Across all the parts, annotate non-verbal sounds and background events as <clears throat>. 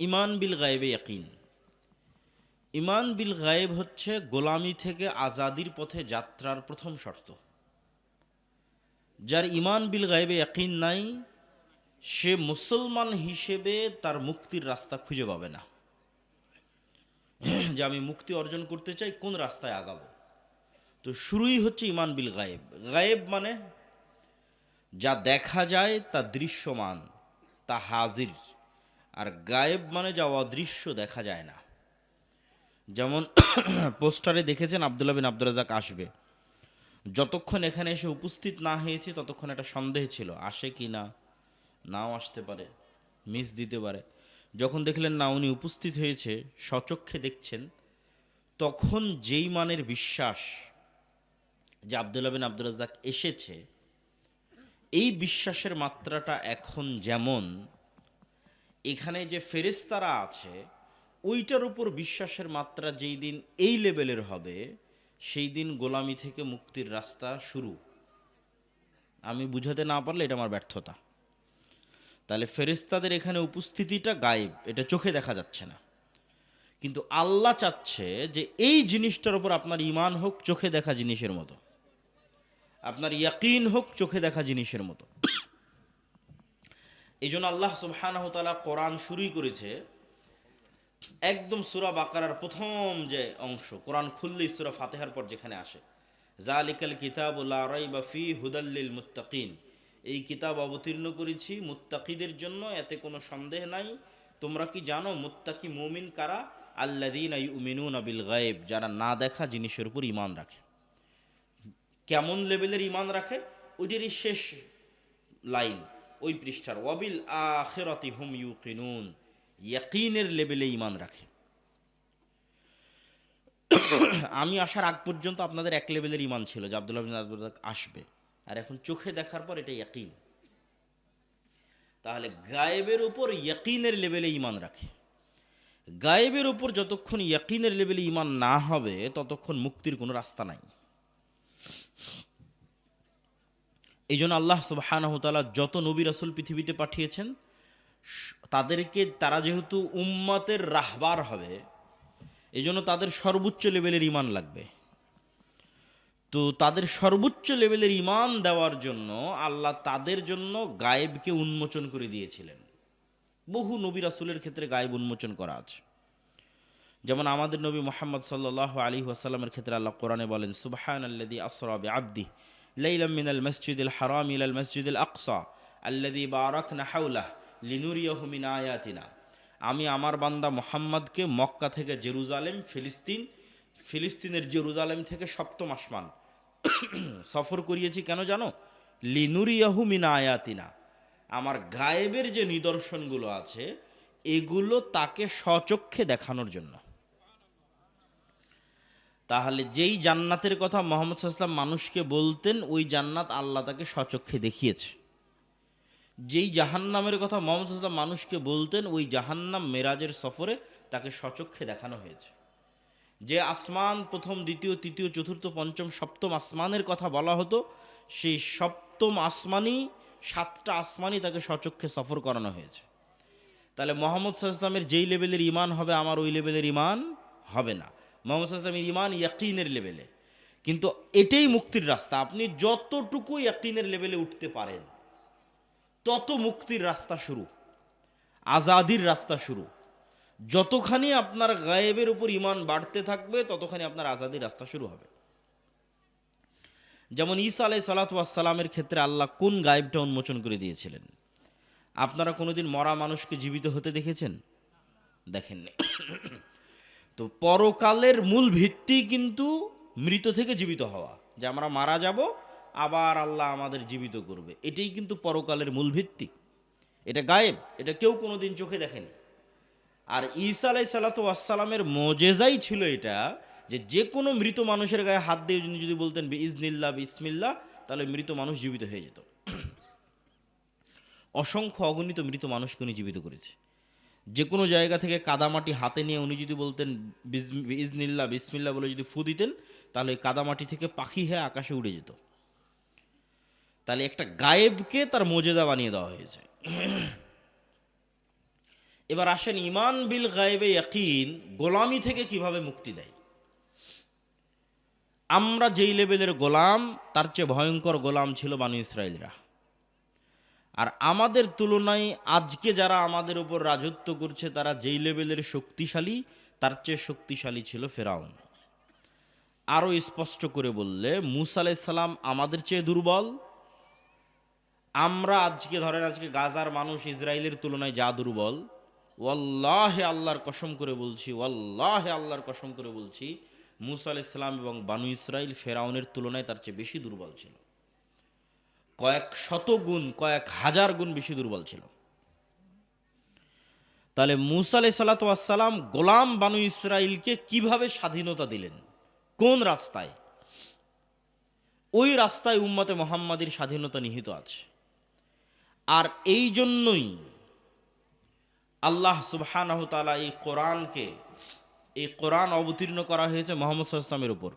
ইমান বিল গায়েবে ইয়াকিন। ইমান বিল গায়েব হচ্ছে গোলামি থেকে আজাদির পথে যাত্রার প্রথম শর্ত। যার ইমান বিল গায়েবে ইয়াকিন নাই, সে মুসলমান হিসেবে তার মুক্তির রাস্তা খুঁজে পাবে না। যে আমি মুক্তি অর্জন করতে চাই, কোন রাস্তায় আগাবো? তো শুরুই হচ্ছে ইমান বিল গায়েব। গায়েব মানে যা দেখা যায় তা দৃশ্যমান, তা হাজির। আর গায়েব মানে যা অদৃশ্য দেখা যায় না। যেমন পোস্টারে দেখেছেন আবদুল্লাহ বিন আব্দুল রাজাক আসবে। যতক্ষণ এখানে এসে উপস্থিত না হয়েছে, ততক্ষণ একটা সন্দেহ ছিল, আসে কি না? নাও আসতে পারে, মিস দিতে পারে। যখন দেখলেন না উনি উপস্থিত হয়েছে, সচক্ষে দেখছেন, তখন যেই মানের বিশ্বাস যে আবদুল্লাহ বিন আব্দুল রাজাক এসেছে, এই বিশ্বাসের মাত্রাটা এখন যেমন এখানে যে ফেরেস্তারা আছে, ওইটার উপর বিশ্বাসের মাত্রা যেই দিন এই লেভেলের হবে, সেই দিন গোলামি থেকে মুক্তির রাস্তা শুরু। আমি বুঝাতে না পারলে এটা আমার ব্যর্থতা। তাহলে ফেরেস্তাদের এখানে উপস্থিতিটা গায়েব, এটা চোখে দেখা যাচ্ছে না। কিন্তু আল্লাহ চাচ্ছে যে এই জিনিসটার উপর আপনার ইমান হোক, চোখে দেখা জিনিসের মতো। আপনার ইয়াকিন হোক, চোখে দেখা জিনিসের মতো। এই জন্য আল্লাহ সুবহানাহু তাআলা কোরআন শুরুই করেছে একদম সুরা বাকারার প্রথম যে অংশ, কোরআন খুললেই সুরা ফাতেহার পর যেখানে আসে জালিকাল কিতাবুল্লা রাইবা ফি হুদাল্লিল মুত্তাকিন। এই কিতাব অবতীর্ণ করেছি মুত্তাকিদের জন্য, এতে কোনো সন্দেহ নাই। তোমরা কি জানো মুত্তাকি মুমিন কারা? আল্লাদিন ইউমিনুন বিল গায়েব, যারা না দেখা জিনিসের উপর ইমান রাখে। কেমন লেভেলের ইমান রাখে? ওইটারই শেষ লাইন। ওই পৃষ্ঠার, ওয়াবিল আখেরাতি হুম ইউকিনুন, ইয়াকিনের লেভেলে ইমান রাখে। আমি আসার আগ পর্যন্ত আপনাদের এক লেভেলের ইমান ছিল, যে আব্দুল্লাহ বিন আব্দুল আসবে। আর এখন চোখে দেখার পর এটা ইয়াকিন। তাহলে গায়েবের উপর ইয়াকিনের লেভেলে ইমান রাখে। গায়েবের উপর যতক্ষণ ইয়াকিনের লেভেলে ইমান না হবে, ততক্ষণ মুক্তির কোনো রাস্তা নাই। এই জন্য আল্লাহ সুবাহানহতালা যত নবী রাসুল পৃথিবীতে পাঠিয়েছেন তাদেরকে তারা যেহেতু উম্মতের রাহবার হবে এই জন্য তাদের সর্বোচ্চ লেভেলের ইমান লাগবে। তো তাদের সর্বোচ্চ লেভেলের ইমান দেওয়ার জন্য আল্লাহ তাদের জন্য গায়েবকে উন্মোচন করে দিয়েছিলেন। বহু নবী রাসুলের ক্ষেত্রে গায়েব উন্মোচন করা আছে। যেমন আমাদের নবী মোহাম্মদ সাল্লাহ আলী ওয়াসাল্লামের ক্ষেত্রে আল্লাহ কোরআনে বলেন সুবহান আল্লাদি আসরাবি আব্দি লাইলাম মিনাল মসজিদুল হারাম ইলাল মসজিদুল আকসা আল্লাদি বারাকনা হাউলাহ লিনুরিয়াহু মিন আয়াতিনা আমি আমার বান্দা মোহাম্মদকে মক্কা থেকে জেরুজালেম ফিলিস্তিন ফিলিস্তিনের জেরুজালেম থেকে সপ্তম আসমান। সফর করিয়েছি কেন জানো? লিনুরিয়াহু মিন আয়াতিনা আমার গায়েবের যে নিদর্শনগুলো আছে, এগুলো তাকে স্বচক্ষে দেখানোর জন্য। তাহলে যেই জান্নাতের কথা মোহাম্মদ সাল্লাম মানুষকে বলতেন, ওই জান্নাত আল্লাহ তাকে স্বচক্ষে দেখিয়েছে। যেই জাহান্নামের কথা মোহাম্মদ সাল্লাম মানুষকে বলতেন, ওই জাহান্নাম মেরাজের সফরে তাকে স্বচক্ষে দেখানো হয়েছে। যে আসমান প্রথম, দ্বিতীয়, তৃতীয়, চতুর্থ, পঞ্চম, সপ্তম আসমানের কথা বলা হতো, সেই সপ্তম আসমানই, সাতটা আসমানই তাকে স্বচক্ষে সফর করানো হয়েছে। তাহলে মোহাম্মদ সাল্লামের যেই লেভেলের ইমান হবে, আমার ওই লেভেলের ইমান হবে না। মোহাম্মদ সাল্লামের ইমান ইয়াকিনের লেভেলে। কিন্তু এটাই মুক্তির রাস্তা। আপনি যতটুকু ইয়াকিনের লেভেলে উঠতে পারেন, তত মুক্তির রাস্তা শুরু। আজাদির রাস্তা শুরু। যতখানি আপনার গায়েবের উপর ইমান বাড়তে থাকবে, ততখানি আপনার আজাদির রাস্তা শুরু হবে। যেমন ঈসা আলাই সালাতামের ক্ষেত্রে আল্লাহ কোন গায়েবটা উন্মোচন করে দিয়েছিলেন? আপনারা কোনোদিন মরা মানুষকে জীবিত হতে দেখেছেন? দেখেননি। তো পরকালের মূল ভিত্তি কিন্তু মৃত থেকে জীবিত হওয়া। যে আমরা মারা যাব, আবার আল্লাহ আমাদের জীবিত করবে। এটাই কিন্তু পরকালের মূল ভিত্তি। এটা গায়েব, এটা কেউ কোনোদিন চোখে দেখেনি। আর ঈসা আলাই সালাতামের মজেজাই ছিল এটা, যে যে কোনো মৃত মানুষের গায়ে হাত দিয়ে উনি যদি বলতেন ইজনিল্লা বিসমিল্লা তাহলে মৃত মানুষ জীবিত হয়ে যেত। <clears throat> অসংখ্য অগণিত মৃত মানুষকে উনি জীবিত করেছে। যে কোনো জায়গা থেকে কাদামাটি হাতে নিয়ে উনি যদি বলতেন ইজনিল্লা বিসমিল্লা বলে যদি ফু দিতেন, তাহলে ওই কাদামাটি থেকে পাখি হয়ে আকাশে উড়ে যেত। তাহলে একটা গায়েবকে তার মজেদা বানিয়ে দেওয়া হয়েছে। এবার আসেন, ইমান বিল গায়েবে ইয়াকিন, গোলামি থেকে কীভাবে মুক্তি দেয়? আমরা যেই লেভেলের গোলাম, তার চেয়ে ভয়ঙ্কর গোলাম ছিল বানু ইসরায়েলরা আর আমাদের তুলনায় আজকে যারা আমাদের উপর রাজত্ব করছে, তারা যেই লেভেলের শক্তিশালী, তার চেয়ে শক্তিশালী ছিল ফেরাউন। আরও স্পষ্ট করে বললে, মুসা আলাইসাল্লাম আমাদের চেয়ে দুর্বল। আমরা আজকে ধরেন, আজকে গাজার মানুষ ইসরায়েলের তুলনায় যা দুর্বল। ওয়াল্লাহে আল্লাহর কসম করে বলছি, ওয়াল্লাহে আল্লাহর কসম করে বলছি, মুসা আলাইসাল্লাম এবং বানু ইসরায়েল ফেরাউনের তুলনায় তার চেয়ে বেশি দুর্বল ছিল। কয়েক শত গুণ, কয়েক হাজার গুণ বেশি দুর্বল ছিল। তাহলে মুসা সাল্লাতাম গোলাম বানু ইসরায়েলকে কীভাবে স্বাধীনতা দিলেন? কোন রাস্তায়? ওই রাস্তায় উম্মতে মোহাম্মদের স্বাধীনতা নিহিত আছে। আর এই জন্যই আল্লাহ সুবহানাহু তাআলা এই কোরআনকে, এই কোরআন অবতীর্ণ করা হয়েছে মোহাম্মদ সাল্লামের উপর।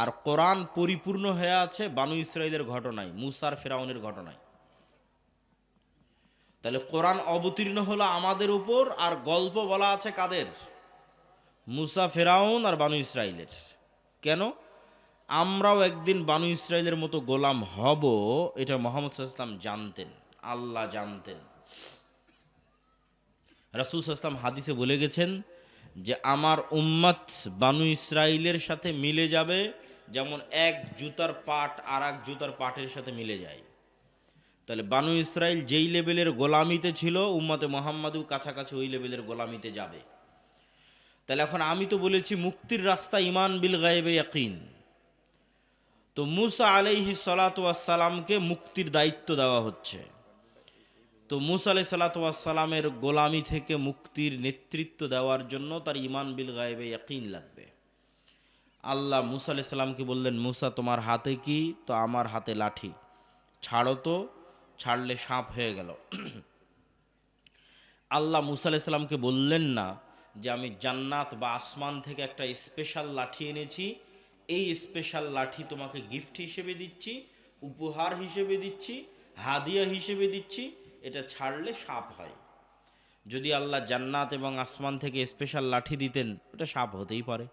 আর কোরআন পরিপূর্ণ হয়ে আছে বানু ইসরায়েলের ঘটনায় মুসার ফেরাউনের ঘটনায়। তাহলে কোরআন অবতীর্ণ হলো আমাদের উপর, আর গল্প বলা আছে কাদের? মুসা, ফেরাউন আর বানু ইসরায়েলের কেন? আমরাও একদিন বানু ইসরায়েলের মতো গোলাম হব, এটা মোহাম্মদ সাল্লাম জানতেন, আল্লাহ জানতেন। রাসুল সাল্লাম হাদিসে বলে গেছেন যে আমার উম্মত বানু ইসরায়েলের সাথে মিলে যাবে, যেমন এক জুতার পাট আর এক জুতার পাটের সাথে মিলে যায়। তাহলে বানু ইসরায়েল যেই লেভেলের গোলামিতে ছিল, উম্মতে মোহাম্মদও কাছাকাছি ওই লেভেলের গোলামিতে যাবে। তাহলে এখন আমি তো বলেছি মুক্তির রাস্তা ইমান বিল গায়েবে ইয়াকিন। তো মুসা আলাইহি সালাতামকে মুক্তির দায়িত্ব দেওয়া হচ্ছে। তো মুসা আলাই সালাতামের গোলামি থেকে মুক্তির নেতৃত্ব দেওয়ার জন্য তার ইমান বিল গায়েবে ইয়াকিন লাগবে। আল্লাহ মুসা আলাই সাল্লামকে বললেন, মুসা, তোমার হাতে কি? তো আমার হাতে লাঠি। ছাড়ো তো, ছাড়লে সাপ হয়ে গেল। <clears throat> আল্লাহ মুসা আলাই সাল্লামকে বললেন না যে আমি জান্নাত বা আসমান থেকে একটা স্পেশাল লাঠি এনেছি। এই স্পেশাল লাঠি তোমাকে গিফট হিসেবে দিচ্ছি, উপহার হিসেবে দিচ্ছি, হাদিয়া হিসেবে দিচ্ছি। এটা ছাড়লে সাপ হয়। যদি আল্লাহ জান্নাত এবং আসমান থেকে স্পেশাল লাঠি দিতেন, ওটা সাপ হতেই পারে।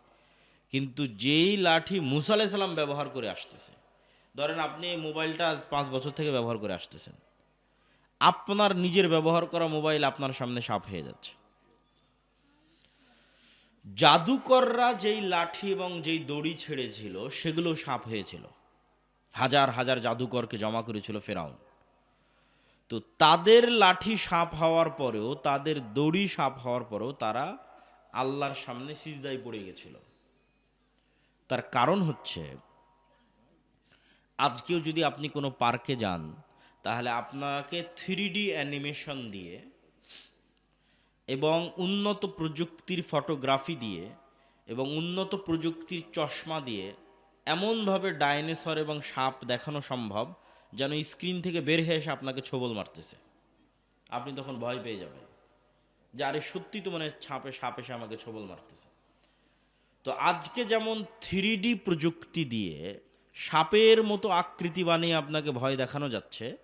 কিন্তু যেই লাঠি মুসা সালাম ব্যবহার করে আসতেছে, ধরেন আপনি এই মোবাইলটা আজ পাঁচ বছর থেকে ব্যবহার করে আসতেছেন, আপনার নিজের ব্যবহার করা মোবাইল আপনার সামনে সাপ হয়ে যাচ্ছে। জাদুকররা যেই লাঠি এবং যেই দড়ি ছেড়েছিল, সেগুলো সাপ হয়েছিল। হাজার হাজার জাদুকরকে জমা করেছিল ফেরাউন। তো তাদের লাঠি সাপ হওয়ার পরেও, তাদের দড়ি সাপ হওয়ার পরেও তারা আল্লাহর সামনে সিজদায় পড়ে গেছিল। তার কারণ হচ্ছে, আজকেও যদি আপনি কোনো পার্কে যান, তাহলে আপনাকে থ্রি ডি অ্যানিমেশন দিয়ে এবং উন্নত প্রযুক্তির ফটোগ্রাফি দিয়ে এবং উন্নত প্রযুক্তির চশমা দিয়ে এমনভাবে ডাইনোসর এবং সাপ দেখানো সম্ভব যেন স্ক্রিন থেকে বের হয়ে এসে আপনাকে ছবল মারতেছে। আপনি তখন ভয় পেয়ে যাবেন। যে আরে সত্যি তো মানে ছাপে, সাপ এসে আমাকে ছবল মারতেছে। তো আজকে যেমন থ্রি প্রযুক্তি দিয়ে সাপের মতো আকৃতি বানিয়ে আপনাকে ভয় দেখানো যাচ্ছে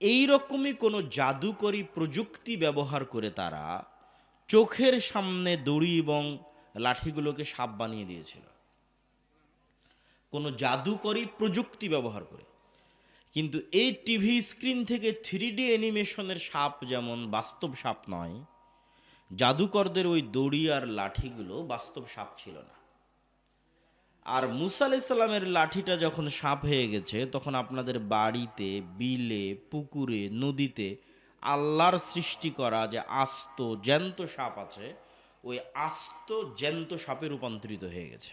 এই রকমই কোনো জাদুকরী প্রযুক্তি ব্যবহার করে তারা চোখের সামনে দড়ি এবং লাঠিগুলোকে সাপ বানিয়ে দিয়েছিল। কোনো জাদুকরী প্রযুক্তি ব্যবহার করে। কিন্তু এই টিভি স্ক্রিন থেকে থ্রি ডি অ্যানিমেশনের সাপ যেমন বাস্তব সাপ নয়, জাদুকরদের ওই দড়ি আর লাঠিগুলো বাস্তব সাপ ছিল না। আর মুসা আলাইসাল্লামের লাঠিটা যখন সাপ হয়ে গেছে, তখন আপনাদের বাড়িতে, বিলে, পুকুরে, নদীতে আল্লাহর সৃষ্টি করা যে আস্ত, জ্যান্ত সাপ আছে, ওই আস্ত, জ্যান্ত সাপে রূপান্তরিত হয়ে গেছে।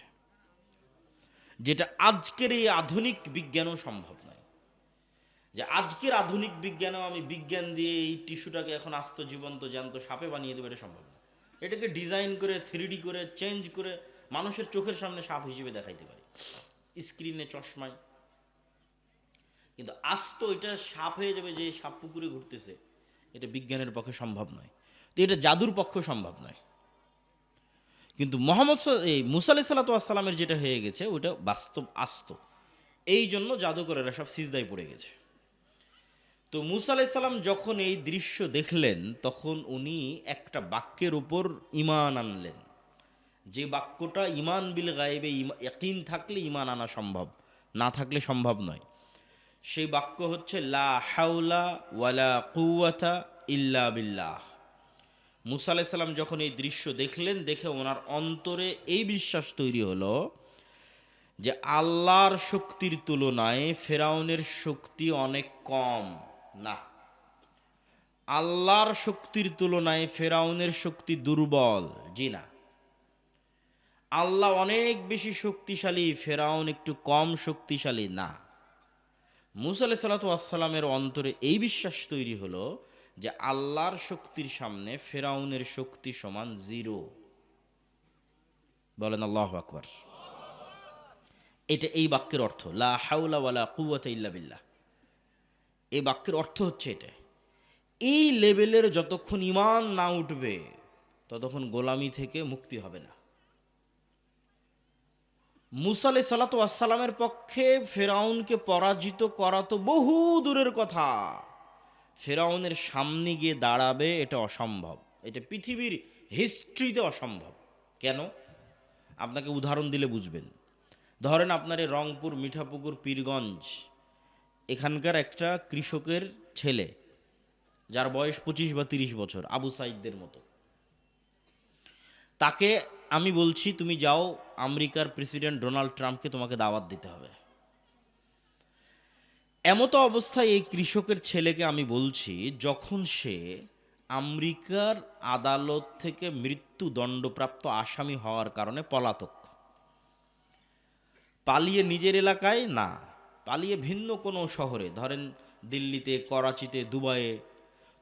যেটা আজকের এই আধুনিক বিজ্ঞানও সম্ভব যে আজকের আধুনিক বিজ্ঞানেও আমি বিজ্ঞান দিয়ে এই টিস্যুটাকে এখন আস্ত, জীবন্ত, জ্যান্ত সাপে বানিয়ে দেবো, এটা সম্ভব না। এটাকে ডিজাইন করে, থ্রিডি করে, চেঞ্জ করে মানুষের চোখের সামনে সাপ হিসেবে দেখাইতে পারি। স্ক্রিনে চশমায়। কিন্তু আস্ত এটা সাপ হয়ে যাবে যে সাপ পুকুরে ঘুরতেছে, এটা বিজ্ঞানের পক্ষে সম্ভব নয়। তো এটা জাদুর পক্ষে সম্ভব নয়। কিন্তু মোহাম্মদ এই মুসা আলি সাল্লাতামের যেটা হয়ে গেছে, ওটা বাস্তব আস্ত। এই জন্য জাদুকরেরা সব সিজদায় পড়ে গেছে। তো মুসা আলাইসাল্লাম যখন এই দৃশ্য দেখলেন, তখন উনি একটা বাক্যের উপর ইমান আনলেন। যে বাক্যটা ইমান বিল গায়েবে ইকিন থাকলে ইমান আনা সম্ভব, না থাকলে সম্ভব নয়। সেই বাক্য হচ্ছে, লা হাউলা ওয়ালা কুয়াতা ইল্লা বিল্লাহ। মুসা আলাইসাল্লাম যখন এই দৃশ্য দেখলেন, দেখে ওনার অন্তরে এই বিশ্বাস তৈরি হলো যে আল্লাহর শক্তির তুলনায় ফেরাউনের শক্তি অনেক কম। না। আল্লাহর শক্তির তুলনায় ফেরাউনের শক্তি দুর্বল, জি না। আল্লাহ অনেক বেশি শক্তিশালী, ফেরাউন একটু কম শক্তিশালী না। মুসা আলাহ সাল্লাতামের অন্তরে এই বিশ্বাস তৈরি হলো যে আল্লাহর শক্তির সামনে ফেরাউনের শক্তি সমান জিরো। বলেন আল্লাহ আকবর। এটা এই বাক্যের অর্থ, লা হাউলা ইল্লা বিল্লাহ। এই বাক্যের অর্থ হচ্ছে এটা। এই লেভেলের যতক্ষণ ইমান না উঠবে, ততক্ষণ গোলামি থেকে মুক্তি হবে না। মুসা আলাই সাল্লাতামের পক্ষে ফেরাউনকে পরাজিত করা তো বহু দূরের কথা। ফেরাউনের সামনে গিয়ে দাঁড়াবে এটা অসম্ভব। এটা পৃথিবীর হিস্ট্রিতে অসম্ভব। কেন? আপনাকে উদাহরণ দিলে বুঝবেন। ধরেন আপনার এই রংপুর, মিঠাপুকুর, পীরগঞ্জ এখানকার একটা কৃষকের ছেলে, যার বয়স পঁচিশ বা তিরিশ বছর, আবু সাইদদের মতো। তাকে আমি বলছি, তুমি যাও, আমেরিকার প্রেসিডেন্ট ডোনাল্ড ট্রাম্পকে তোমাকে দাওয়াত দিতে হবে। এমতো অবস্থায় এই কৃষকের ছেলেকে আমি বলছি, যখন সে আমেরিকার আদালত থেকে মৃত্যুদণ্ডপ্রাপ্ত আসামি হওয়ার কারণে পলাতক। পালিয়ে নিজের এলাকায়? না। পালিয়ে ভিন্ন কোনো শহরে, ধরেন দিল্লিতে, করাচিতে, দুবাইয়ে,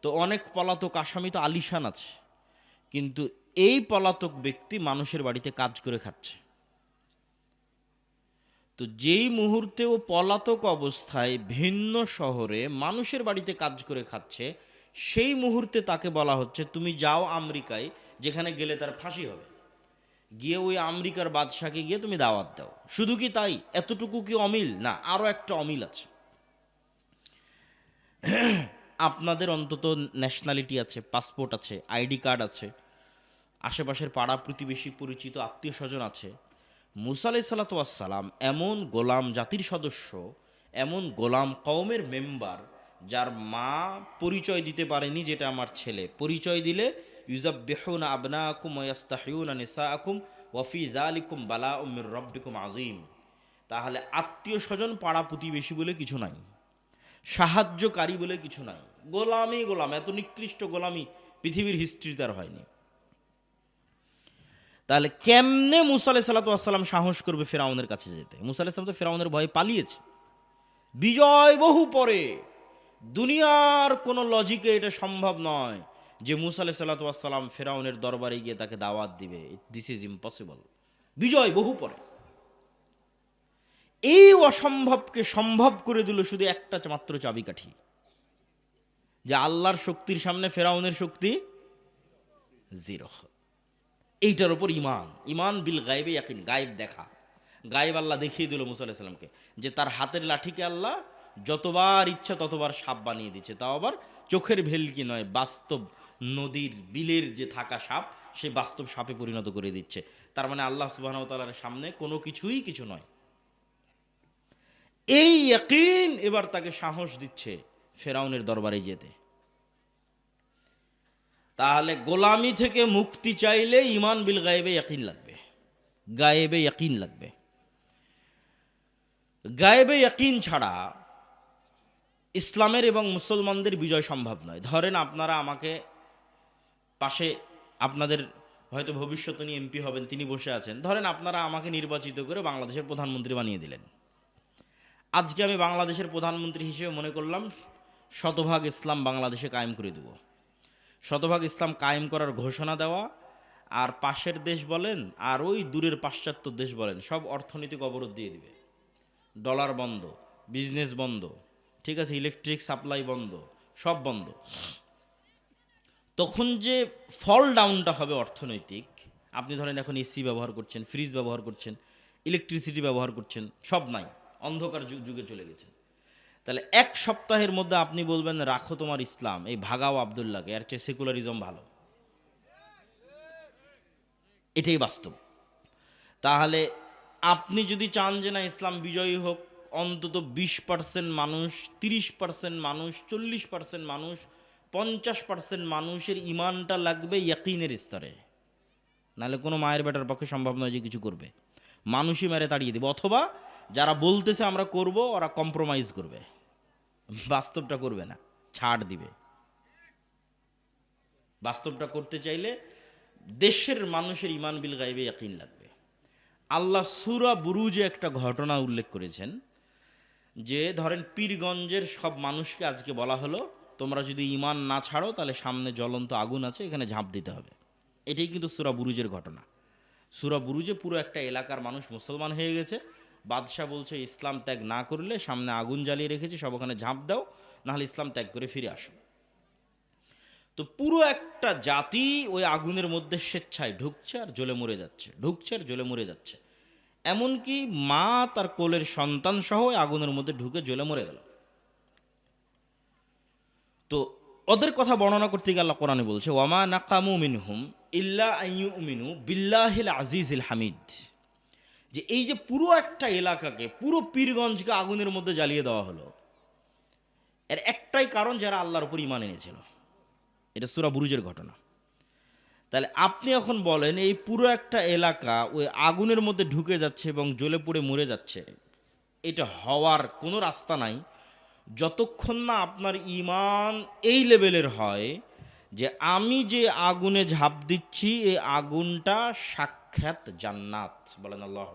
তো অনেক পলাতক আসামি তো আলিশান আছে, কিন্তু এই পলাতক ব্যক্তি মানুষের বাড়িতে কাজ করে খাচ্ছে। তো যেই মুহূর্তে ও পলাতক অবস্থায় ভিন্ন শহরে মানুষের বাড়িতে কাজ করে খাচ্ছে, সেই মুহূর্তে তাকে বলা হচ্ছে, তুমি যাও আমেরিকায়, যেখানে গেলে তার ফাঁসি হবে। গিয়ে ওই আমেরিকার বাদশাকে গিয়ে তুমি দাওয়াত দাও। শুধু কি তাই? এতটুকু কি অমিল? না আরও একটা অমিল আছে। আপনাদের অন্তত ন্যাশনালিটি আছে পাসপোর্ট আছে আইডি কার্ড আছে, আশেপাশের পাড়া প্রতিবেশী পরিচিত আত্মীয় স্বজন আছে। মুসা আলাই সাল্লাতাম এমন গোলাম জাতির সদস্য, এমন গোলাম কওমের মেম্বার যার মা পরিচয় দিতে পারেনি যেটা আমার ছেলে। পরিচয় দিলে ইউজাব বেহুন আবনা আকুম ওয়াস্তাহিউন নিসা আকুম ওয়ফি জালিকুম বালা উমির রব্বিকুম আজিম তাহলে আত্মীয় স্বজন পাড়া প্রতিবেশী বলে কিছু নাই, সাহায্যকারী বলে কিছু নাই। গোলামি গোলাম, এত নিকৃষ্ট গোলামি পৃথিবীর হিস্ট্রিতে আর হয়নি। তাহলে কেমনে মুসা আলাই সাল্লাতাম সাহস করবে ফেরাউনের কাছে যেতে? মুসা আলাইসালাম তো ফেরাউনের ভয়ে পালিয়েছে। বিজয় বহু পরে। দুনিয়ার কোনো লজিকে এটা সম্ভব নয়। যে মুসা আলাই সাল্লাতাম ফেরাউনের দরবারে গিয়ে তাকে দাওয়াত দিবে দিস ইজ ইম্পসিবল বিজয় বহু পরে। এই অসম্ভবকে সম্ভব করে দিল শুধু একটা মাত্র চাবিকাঠি। যে আল্লাহর শক্তির সামনে ফেরাউনের শক্তি জিরো। এইটার ওপর ইমান ইমান বিল গায়েবে ইয়াকিন, গায়েব দেখা। গায়েব আল্লাহ দেখিয়ে দিল মুসা আলাহিসাল্লামকে যে তার হাতের লাঠিকে আল্লাহ যতবার ইচ্ছা ততবার সাপ বানিয়ে দিচ্ছে। তাও আবার চোখের ভেলকি নয়, বাস্তব নদীর বিলের যে থাকা সাপ, সে বাস্তব সাপে পরিণত করে দিচ্ছে। তার মানে আল্লাহ সুবাহতালার সামনে কোনো কিছুই কিছু নয়। এই ইয়াকিন এবার তাকে সাহস দিচ্ছে ফেরাউনের দরবারে যেতে। তাহলে গোলামি থেকে মুক্তি চাইলে ইমান বিল গায়েবে ইয়াকিন লাগবে। গায়েবে ইয়াকিন লাগবে। গায়েবে ইয়াকিন ছাড়া ইসলামের এবং মুসলমানদের বিজয় সম্ভব নয়। ধরেন আপনারা আমাকে পাশে আপনাদের হয়তো ভবিষ্যতে নিয়ে এমপি হবেন, তিনি বসে আছেন। ধরেন আপনারা আমাকে নির্বাচিত করে বাংলাদেশের প্রধানমন্ত্রী বানিয়ে দিলেন। আজকে আমি বাংলাদেশের প্রধানমন্ত্রী হিসেবে মনে করলাম, শতভাগ ইসলাম বাংলাদেশে কায়েম করে দেব। শতভাগ ইসলাম কায়েম করার ঘোষণা দেওয়া, আর পাশের দেশ বলেন, আর ওই দূরের পাশ্চাত্য দেশ বলেন, সব অর্থনৈতিক অবরোধ দিয়ে দিবে। ডলার বন্ধ, বিজনেস বন্ধ, ঠিক আছে, ইলেকট্রিক সাপ্লাই বন্ধ, সব বন্ধ। তখন যে ফল ডাউনটা হবে অর্থনৈতিক, আপনি ধরেন এখন এসি ব্যবহার করছেন ফ্রিজ ব্যবহার করছেন ইলেকট্রিসিটি ব্যবহার করছেন, সব নাই, অন্ধকার যুগ যুগে চলে গেছে। তাহলে এক সপ্তাহের মধ্যে আপনি বলবেন, রাখো তোমার ইসলাম, এই ভাগাও আবদুল্লাহকে, এর চেয়ে সেকুলারিজম ভালো। এটাই বাস্তব। তাহলে আপনি যদি চান যে, না, ইসলাম বিজয়ী হোক, অন্তত বিশ পার্সেন্ট মানুষ, তিরিশ পার্সেন্ট মানুষ, চল্লিশ পার্সেন্ট মানুষ পঞ্চাশ পার্সেন্ট মানুষের ইমানটা লাগবে ইয়াকিনের স্তরে। নাহলে কোনো মায়ের বেটার পক্ষে সম্ভব নয় যে কিছু করবে। মানুষই মেরে তাড়িয়ে দেবে। অথবা যারা বলতেছে আমরা করব, ওরা কম্প্রোমাইজ করবে। বাস্তবটা করবে না, ছাড় দিবে। বাস্তবটা করতে চাইলে দেশের মানুষের ইমান বিল গাইবে ইয়াকিন লাগবে। আল্লাহ সুরা বুরুজে একটা ঘটনা উল্লেখ করেছেন, যে ধরেন পীরগঞ্জের সব মানুষকে আজকে বলা হলো তোমরা যদি ইমান না ছাড়ো, তাহলে সামনে জ্বলন্ত আগুন আছে, এখানে ঝাঁপ দিতে হবে। এটাই কিন্তু সুরা বুরুজের ঘটনা। সুরা বুরুজে পুরো একটা এলাকার মানুষ মুসলমান হয়ে গেছে। বাদশাহ বলছে, ইসলাম ত্যাগ না করলে সামনে আগুন জ্বালিয়ে রেখেছি, সব ওখানে ঝাঁপ দাও, নাহলে ইসলাম ত্যাগ করে ফিরে আসো। তো পুরো একটা জাতি ওই আগুনের মধ্যে স্বেচ্ছায় ঢুকছে আর জ্বলে মরে যাচ্ছে, ঢুকছে আর জ্বলে মরে যাচ্ছে। এমনকি মা তার কোলের সন্তান সহ আগুনের মধ্যে ঢুকে জ্বলে মরে গেল। তো ওদের কথা বর্ণনা করতে গিয়ে আল্লাহ কোরআনে বলছে, ওয়ামা নাকামু মিনহুম ইল্লা আইয়ু মিনু বিল্লাহিল আজিজিল হামিদ। যে এই যে পুরো একটা এলাকাকে, পুরো পীরগঞ্জকে আগুনের মধ্যে জ্বালিয়ে দেওয়া হলো, এর একটাই কারণ যারা আল্লাহর উপর ইমান এনেছিল। এটা সুরা বুরুজের ঘটনা। তাহলে আপনি এখন বলেন, এই পুরো একটা এলাকা ওই আগুনের মধ্যে ঢুকে যাচ্ছে এবং জ্বলে পুড়ে মরে যাচ্ছে, এটা হওয়ার কোনো রাস্তা নাই। যতক্ষণ না আপনার ইমান এই লেভেলের হয় যে আমি যে আগুনে ঝাঁপ দিচ্ছি এই আগুনটা সাক্ষাৎ জান্নাত, বলেন আল্লাহ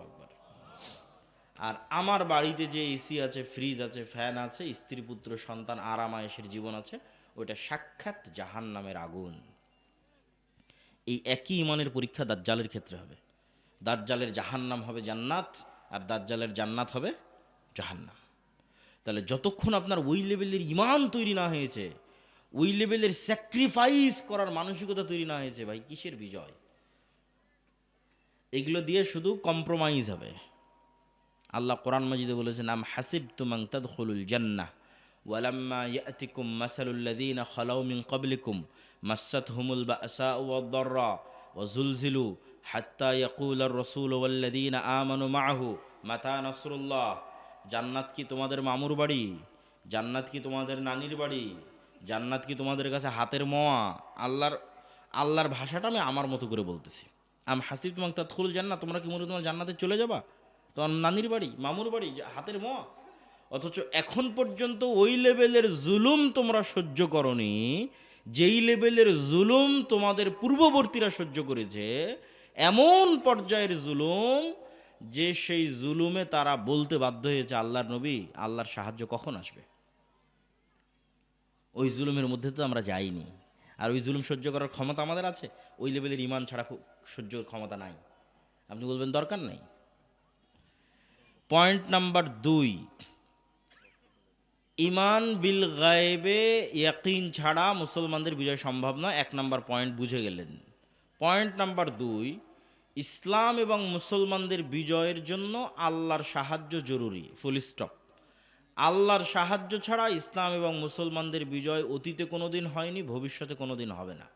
আর আমার বাড়িতে যে এসি আছে, ফ্রিজ আছে, ফ্যান আছে, স্ত্রী, পুত্র, সন্তান আরামায়েশের জীবন আছে, ওইটা সাক্ষাৎ জাহান নামের আগুন। এই একই ইমানের পরীক্ষা দাজ্জালের ক্ষেত্রে হবে। দাজ্জালের জাহান্নাম হবে জান্নাত, আর দাজ্জালের জান্নাত হবে জাহান্নাম। তাহলে যতক্ষণ আপনার ওই লেভেলের ইমান তৈরি না হয়েছে, ওই লেভেলের স্যাক্রিফাইস করার মানসিকতা তৈরি না হয়েছে, ভাই, কিসের বিজয়? এগুলো দিয়ে শুধু কম্প্রোমাইজ হবে। আল্লাহ কোরআন মাজিদে বলেছেন, আম হাসিব তুমাং তাদখুলুল জান্নাহ ওয়ালাম্মা ইয়াতিকুম মাসালুল্লাযীনা খালাউ মিন ক্বাবলিকুম, মাসাতহুমুল বাসা ওয়াদ-দাররা ওয়াজুলজিলু হাত্তা ইয়াকুলার রাসূলু ওয়াল্লাযীনা আমানু মাআহু মাতা নাসরুল্লাহ। জান্নাত কি তোমাদের মামুর বাড়ি? জান্নাত কি তোমাদের নানির বাড়ি? জান্নাত কি তোমাদের কাছে হাতের মোয়া? আল্লাহর আল্লাহর ভাষাটা আমি আমার মতো করে বলতেছি। আম হাসিব তোমাকে তাৎখুল জান্নাত তোমরা কি মনে তোমার জান্নাতে চলে যাবা? তোমার নানির বাড়ি, মামুর বাড়ি হাতের মোয়া? অথচ এখন পর্যন্ত ওই লেভেলের জুলুম তোমরা সহ্য করনি, যেই লেভেলের জুলুম তোমাদের পূর্ববর্তীরা সহ্য করেছে, এমন পর্যায়ের জুলুম যে সেই জুলুমে তারা বলতে বাধ্য হয়েছে আল্লাহর নবী, আল্লাহর সাহায্য কখন আসবে? ওই জুলুমের মধ্যে তো আমরা যাইনি। আর ওই জুলুম সহ্য করার ক্ষমতা আমাদের আছে? ওই লেভেলের ইমান ছাড়া সহ্য ক্ষমতা নাই। আপনি বলবেন দরকার নাই? পয়েন্ট নাম্বার দুই ইমান বিল গায়েবে ইয়াকিন ছাড়া মুসলমানদের বিজয় সম্ভব নয়। এক নাম্বার পয়েন্ট বুঝে গেলেন। পয়েন্ট নাম্বার দুই ইসলাম এবং মুসলমানদের বিজয়ের জন্য আল্লাহর সাহায্য জরুরি ফুল স্টপ আল্লাহর সাহায্য ছাড়া ইসলাম এবং মুসলমানদের বিজয় অতীতে কোনোদিন হয়নি, ভবিষ্যতে কোনোদিন হবে না।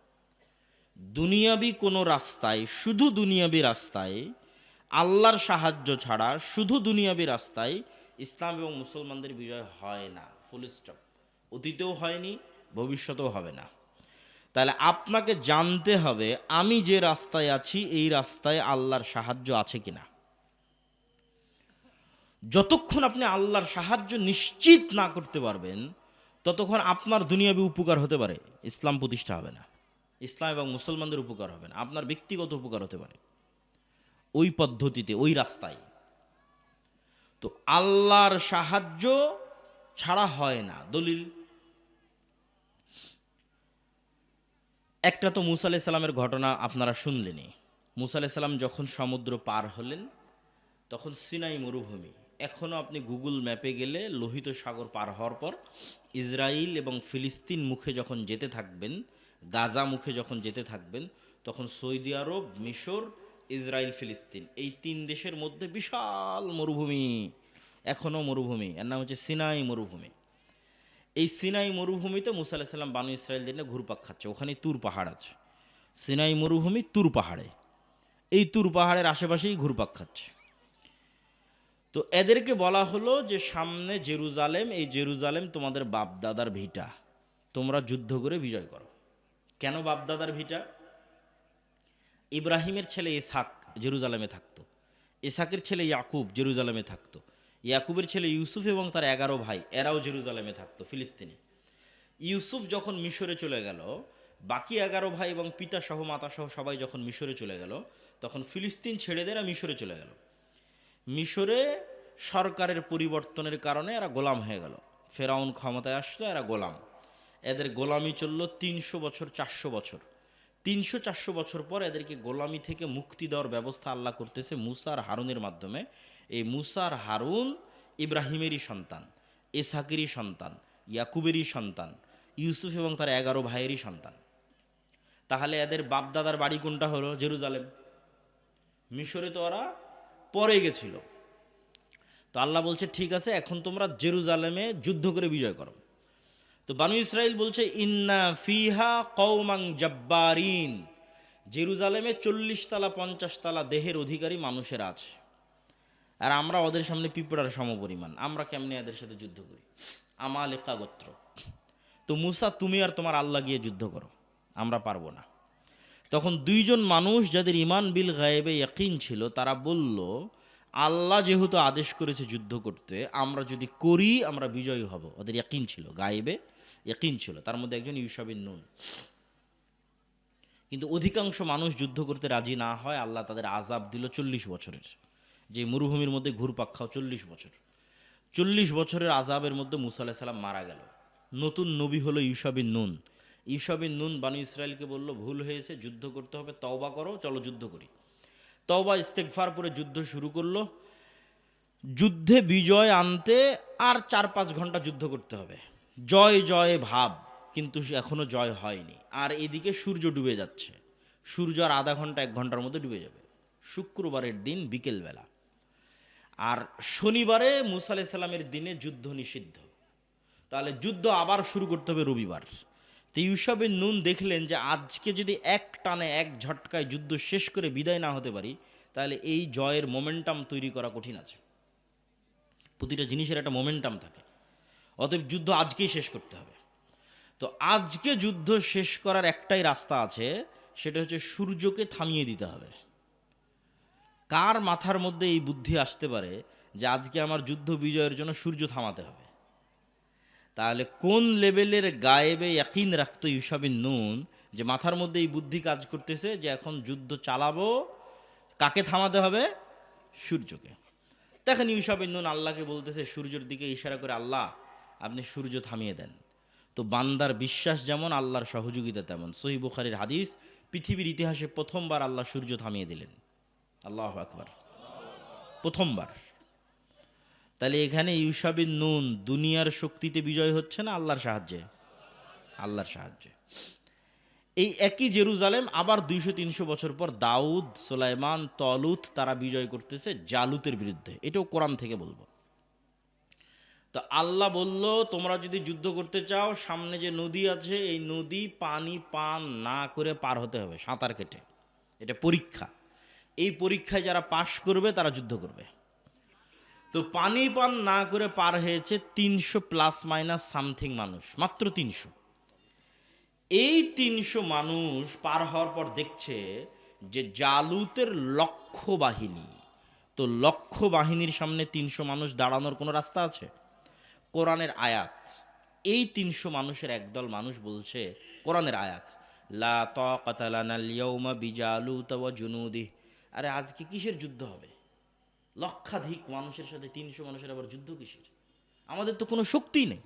দুনিয়াবি কোনো রাস্তায়, শুধু দুনিয়াবি রাস্তায় আল্লাহর সাহায্য ছাড়া শুধু দুনিয়াবি রাস্তায় ইসলাম এবং মুসলমানদের বিজয় হয় না ফুল স্টপ অতীতেও হয়নি, ভবিষ্যতেও হবে না। তাহলে আপনাকে জানতে হবে, আমি যে রাস্তায় আছি, এই রাস্তায় আল্লাহর সাহায্য আছে কিনা। যতক্ষণ আপনি আল্লাহর সাহায্য নিশ্চিত না করতে পারবেন, ততক্ষণ আপনার দুনিয়াবি উপকার হতে পারে। ইসলাম প্রতিষ্ঠা হবে না। ইসলাম এবং মুসলমানদের উপকার হবে না। আপনার ব্যক্তিগত উপকার হতে পারে। ওই পদ্ধতিতে, ওই রাস্তায়। তো আল্লাহর সাহায্য ছাড়া হয় না। দলিল একটা তো মুসা আলাইহিস সালামের ঘটনা আপনারা শুনলেনই। মুসা আলাইহিস সালাম যখন সমুদ্র পার হলেন, তখন সিনাই মরুভূমি। এখনও আপনি গুগল ম্যাপে গেলে লোহিত সাগর পার হওয়ার পর ইসরায়েল এবং ফিলিস্তিন মুখে যখন যেতে থাকবেন, গাজা মুখে যখন যেতে থাকবেন, তখন সৌদি আরব, মিশর ইসরায়েল ফিলিস্তিন এই তিন দেশের মধ্যে বিশাল মরুভূমি। এখনও মরুভূমি। এর নাম হচ্ছে সিনাই মরুভূমি। এই সিনাই মরুভূমিতে মুসা আলাহিসাল্লাম বানু ইসরায়েলদের নিয়ে ঘুরপাক খাচ্ছে। ওখানে তুর পাহাড় আছে। সিনাই মরুভূমি তুর পাহাড়ে। এই তুর পাহাড়ের আশেপাশেই ঘুরপাক খাচ্ছে। তো এদেরকে বলা হলো যে, সামনে জেরুজালেম, এই জেরুজালেম তোমাদের বাপদাদার ভিটা। তোমরা যুদ্ধ করে বিজয় করো। কেন বাপদাদার ভিটা? ইব্রাহিমের ছেলে ইসাক জেরুজালেমে থাকতো। ইসাকের ছেলে ইয়াকুব জেরুজালেমে থাকতো। ইয়াকুবের ছেলে ইউসুফ এবং তার এগারো ভাই, এরাও জেরুজালেমে থাকতো, ফিলিস্তিনে। ইউসুফ যখন মিশরে চলে গেল, বাকি এগারো ভাই এবং পিতা সহ, মাতা সহ সবাই যখন মিশরে চলে গেল, তখন ফিলিস্তিন ছেড়ে দেরা মিশরে চলে গেল। মিশরে সরকারের পরিবর্তনের কারণে এরা গোলাম হয়ে গেল। ফেরাউন ক্ষমতায় আসলো, এরা গোলাম। এদের গোলামি চলল তিনশো বছর, চারশো বছর। তিনশো, চারশো বছর পর এদেরকে গোলামি থেকে মুক্তি দেওয়ার ব্যবস্থা আল্লাহ করতেছে মুসার হারুনের মাধ্যমে। এই মুসার হারুন ইব্রাহিমেরই সন্তান এসাকেরই সন্তান, ইয়াকুবেরই সন্তান, ইউসুফ এবং তার এগারো ভাইয়েরই সন্তান। তাহলে এদের বাপদাদার বাড়ি কোনটা হলো? জেরুজালেম। মিশরে তো ওরা পরে গেছিল। তো আল্লাহ বলছে, ঠিক আছে, এখন তোমরা জেরুজালেমে যুদ্ধ করে বিজয় করো। তো বানু ইসরাইল বলছে, ইন্না ফিহা কৌমাং জব্বারিন। জেরুজালেমে চল্লিশ তালা, পঞ্চাশ তালা দেহের অধিকারী মানুষের আছে। আর আমরা ওদের সামনে পিঁপড়ার সমপরিমাণ। আমরা কেমনে এদের সাথে যুদ্ধ করি? আমালেকা গোত্র। তো মুসা, তুমি আর তোমার আল্লাহ গিয়ে যুদ্ধ করো। আমরা পারব না। তখন দুইজন মানুষ যাদের ইমান বিল গায়েবে ইয়াকিন ছিল, তারা বলল, আল্লাহ যেহেতু আদেশ করেছে যুদ্ধ করতে, আমরা যদি করি, আমরা বিজয়ী হব। ওদের ইয়াকিন ছিল, গায়েবে ইয়াকিন ছিল। তার মধ্যে একজন ইউসাবিন নুন। কিন্তু অধিকাংশ মানুষ যুদ্ধ করতে রাজি না হয়। আল্লাহ তাদের আজাব দিল চল্লিশ বছরের। যে মরুভূমির মধ্যে ঘুরপাক খাও চল্লিশ বছর। চল্লিশ বছরের আজাবের মধ্যে মুসা আলাহ সাল্লাম মারা গেল। নতুন নবী হলো ইউসাবিন নুন। ইউসাবিন নুন বানু ইসরায়েলকে বলল, ভুল হয়েছে, যুদ্ধ করতে হবে, তওবা করো, চলো যুদ্ধ করি। তওবা ইস্তেকফার পরে যুদ্ধ শুরু করল। যুদ্ধে বিজয় আনতে আর চার পাঁচ ঘণ্টা যুদ্ধ করতে হবে। জয় জয়, ভাব, কিন্তু এখনও জয় হয়নি। আর এদিকে সূর্য ডুবে যাচ্ছে। সূর্য আর আধা ঘণ্টা, এক ঘণ্টার মধ্যে ডুবে যাবে। শুক্রবারের দিন বিকেলবেলা। আর শনিবারে মুসা আলাইহিস সালামের দিনে যুদ্ধ নিষিদ্ধ। তাহলে যুদ্ধ আবার শুরু করতে হবে রবিবার। তো ইউসবের নুন দেখলেন যে আজকে যদি এক টানে এক ঝটকায় যুদ্ধ শেষ করে বিদায় না হতে পারি, তাহলে এই জয়ের মোমেন্টাম তৈরি করা কঠিন আছে। প্রতিটা জিনিসের একটা মোমেন্টাম থাকে। অতএব যুদ্ধ আজকেই শেষ করতে হবে। তো আজকে যুদ্ধ শেষ করার একটাই রাস্তা আছে, সেটা হচ্ছে সূর্যকে থামিয়ে দিতে হবে। কার মাথার মধ্যে এই বুদ্ধি আসতে পারে যে আজকে আমার যুদ্ধ বিজয়ের জন্য সূর্য থামাতে হবে? তাহলে কোন লেভেলের গায়েবে ইয়াকিন রাখতো ইউসাবিন নুন যে মাথার মধ্যে এই বুদ্ধি কাজ করতেছে যে এখন যুদ্ধ চালাবো? কাকে থামাতে হবে? সূর্যকে। দেখেন ইউসাবিন নুন আল্লাহকে বলতেছে, সূর্যের দিকে ইশারা করে, আল্লাহ, আপনি সূর্য থামিয়ে দেন। তো বান্দার বিশ্বাস যেমন, আল্লাহর সহযোগিতা তেমন। সহি বুখারির হাদিস, পৃথিবীর ইতিহাসে প্রথমবার আল্লাহ সূর্য থামিয়ে দিলেন। আল্লাহ আকবার। প্রথমবার। তাহলে এখানে ইউসাবিন নুন দুনিয়ার শক্তিতে বিজয় হচ্ছে না আল্লাহর সাহায্যে? আল্লাহর সাহায্যে। এই একই জেরুজালেম আবার দুইশো তিনশো বছর পর দাউদ, সোলাইমান, তলুত তারা বিজয় করতেছে জালুতের বিরুদ্ধে। এটাও কোরআন থেকে বলব। তো আল্লাহ বলল, তোমরা যদি যুদ্ধ করতে চাও, সামনে যে নদী আছে, এই নদী পানি পান না করে পার হতে হবে সাঁতার কেটে। এটা পরীক্ষা। এই পরীক্ষায় যারা পাশ করবে, তারা যুদ্ধ করবে। তো পানি পান না করে পার হয়েছে তিনশো প্লাস মাইনাস সামথিং মানুষ, মাত্র তিনশো। এই তিনশো মানুষ পার হওয়ার পর দেখছে যে জালুতের লক্ষ্য বাহিনী তো লক্ষ্য বাহিনীর সামনে তিনশো মানুষ দাঁড়ানোর কোনো রাস্তা আছে? কোরআনের আয়াত, এই তিনশো মানুষের একদল মানুষ বলছে, কোরআনের আয়াত, লা তাকাতালানাল ইয়াউমা বিজালুত ওয়া জুনুদি আরে আজকে কিসের যুদ্ধ হবে? লক্ষাধিক মানুষের সাথে তিনশো মানুষের আবার যুদ্ধ কিসের? আমাদের তো কোনো শক্তিই নেই।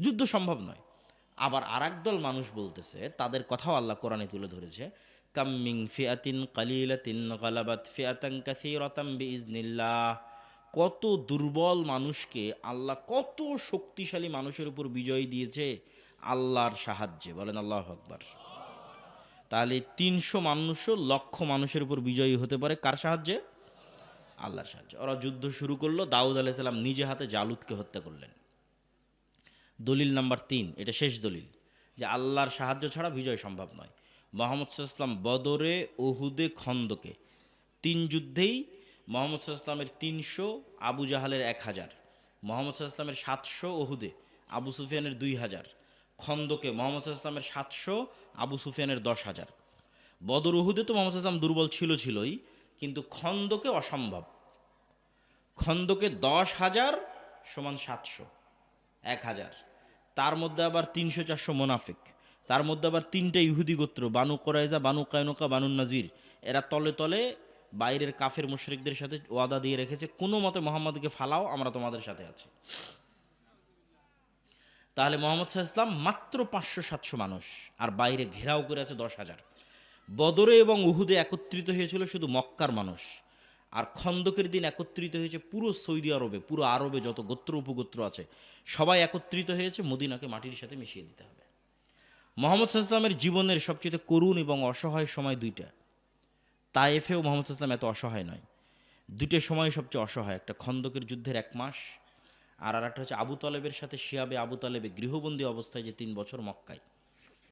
যুদ্ধ সম্ভব নয়। আবার আর দল মানুষ বলতেছে, তাদের কথাও আল্লাহ কোরআনে তুলে ধরেছে কাম্মিং ফিয়াতিন কালিলাতিন গালাবাত ফিয়াতান কাসীরাতাম বিইজনিল্লাহ কত দুর্বল মানুষকে আল্লাহ কত শক্তিশালী মানুষের উপর বিজয় দিয়েছে, আল্লাহর সাহায্যে। বলেন আল্লাহ আকবার। তাহলে তিনশো মানুষও লক্ষ মানুষের উপর বিজয়ী হতে পারে কার সাহায্যে? আল্লাহর সাহায্যে। ওরা যুদ্ধ শুরু করল, দাউদ আলাইসাল্লাম নিজে হাতে জালুদকে হত্যা করলেন। দলিল নাম্বার তিন, এটা শেষ দলিল, যে আল্লাহর সাহায্য ছাড়া বিজয় সম্ভব নয়। মোহাম্মদ সাল্লাম বদরে ওহুদে খন্দকে। তিন যুদ্ধেই মোহাম্মদ সাল্লামের তিনশো, আবু জাহালের এক হাজার। মোহাম্মদ সাল্লামের সাতশো ওহুদে আবু সুফিয়ানের দুই হাজার। খন্দকে মোহাম্মদ সাল্লামের সাতশো আবু সুফিয়ানের দশ হাজার। বদর উহুদে তো মোহাম্মদ সাল্লাম দুর্বল ছিল ছিলই, কিন্তু খন্দকে অসম্ভব। খন্দকে দশ হাজার সমান সাতশো, এক হাজার। তার মধ্যে আবার তিনশো চারশো মোনাফিক। তার মধ্যে আবার তিনটে ইহুদি গোত্র, Banu Qurayza Banu Qaynuqa, Banu Nadir. এরা তলে তলে বাইরের কাফের মুশরিকদের সাথে ওয়াদা দিয়ে রেখেছে। কোনো মতে মোহাম্মদকে ফালাও, আমরা তোমাদের সাথে আছি। তাহলে মোহাম্মদ ইসলাম মাত্র পাঁচশো সাতশো মানুষ, আর বাইরে ঘেরাও করে আছে দশ হাজার। বদরে এবং উহুদে একত্রিত হয়েছিল শুধু মক্কার মানুষ, আর খন্দকের দিন একত্রিত হয়েছে পুরো সৌদি আরবে, পুরো আরবে যত গোত্র উপগোত্র আছে, সবাই একত্রিত হয়েছে, মদিনাকে মাটির সাথে মিশিয়ে দিতে হবে। মোহাম্মদ সাল্লামের জীবনের সবচেয়ে করুণ এবং অসহায় সময় দুইটা। তায়েফেও মোহাম্মদ সাল্লাম এত অসহায় নয়। দুটো সময় সবচেয়ে অসহায়, একটা খন্দকের যুদ্ধের এক মাস আর আর একটা হচ্ছে আবু তালেবের সাথে শিয়াবে আবু তালেবে গৃহবন্দী অবস্থায় যে তিন বছর মক্কায়।